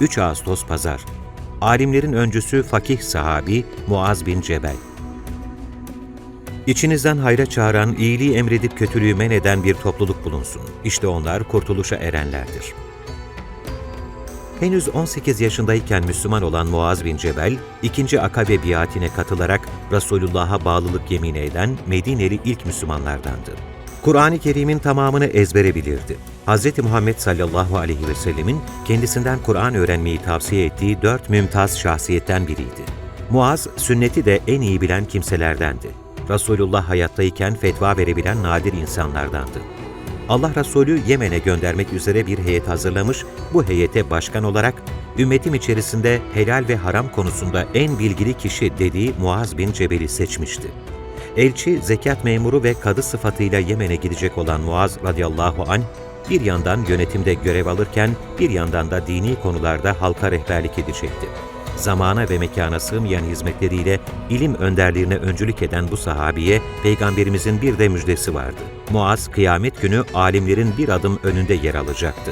3 Ağustos Pazar Alimlerin öncüsü fakih sahabi Muaz bin Cebel İçinizden hayra çağıran, iyiliği emredip kötülüğü men eden bir topluluk bulunsun. İşte onlar kurtuluşa erenlerdir. Henüz 18 yaşındayken Müslüman olan Muaz bin Cebel, ikinci Akabe biatine katılarak Resulullah'a bağlılık yemini eden Medineli ilk Müslümanlardandı. Kur'an-ı Kerim'in tamamını ezbere bilirdi. Hz. Muhammed sallallahu aleyhi ve sellemin kendisinden Kur'an öğrenmeyi tavsiye ettiği dört mümtaz şahsiyetten biriydi. Muaz, sünneti de en iyi bilen kimselerdendi. Resulullah hayattayken fetva verebilen nadir insanlardandı. Allah Resulü Yemen'e göndermek üzere bir heyet hazırlamış, bu heyete başkan olarak ümmetim içerisinde helal ve haram konusunda en bilgili kişi dediği Muaz bin Cebel'i seçmişti. Elçi, zekat memuru ve kadı sıfatıyla Yemen'e gidecek olan Muaz radıyallahu anh, bir yandan yönetimde görev alırken bir yandan da dini konularda halka rehberlik edecekti. Zamana ve mekana sığmayan hizmetleriyle ilim önderliğine öncülük eden bu sahabiye Peygamberimizin bir de müjdesi vardı. Muaz, kıyamet günü alimlerin bir adım önünde yer alacaktı.